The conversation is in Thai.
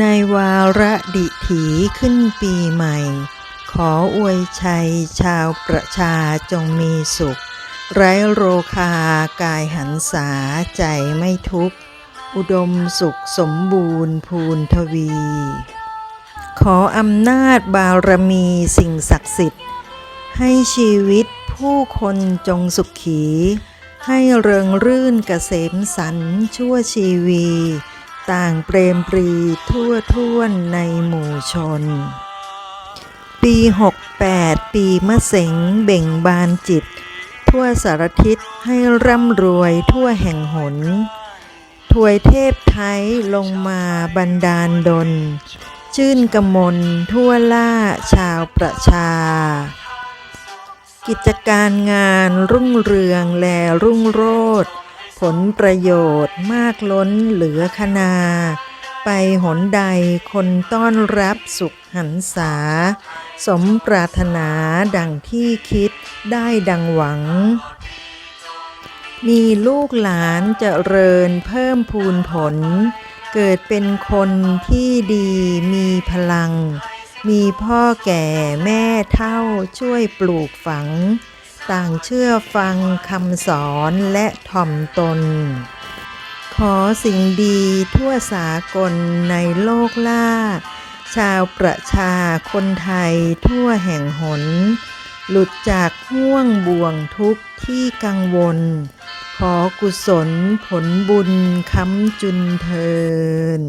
ในวาระดิถีขึ้นปีใหม่ ขออวยชัยชาวประชาจงมีสุข ไร้โรคากายหันษาใจไม่ทุกข์ อุดมสุขสมบูรณ์พูนทวี ขออำนาจบารมีสิ่งศักดิ์สิทธิ์ ให้ชีวิตผู้คนจงสุขขี ให้เริงรื่นเกษมสันชั่วชีวี ต่างเปรมปรีทั่วท่วนในหมู่ชน ปี 68 ปีมะเสงเบ่งบานจิต ทั่วสารทิศให้ร่ำรวยทั่วแห่งหนถวยเทพไทยลงมาบันดาลดล ชื่นกมลทั่วล่าชาวประชา กิจการงานรุ่งเรืองแลรุ่งโรจน์ ผลประโยชน์มากล้นเหลือคนา ไปหนใดคนต้อนรับสุขหันษา สมปรารถนาดังที่คิดได้ดังหวัง มีลูกหลานจเจริญเพิ่มพูนผล เกิดเป็นคนที่ดีมีพลัง มีพ่อแก่แม่เท่าช่วยปลูกฝัง ต่างเชื่อฟังคำสอนและถ่อมตน ขอสิ่งดีทั่วสากลในโลกล่า ชาวประชาคนไทยทั่วแห่งหน หลุดจากห่วงบ่วงทุกข์ที่กังวล ขอกุศลผลบุญค้ำจุนเทิน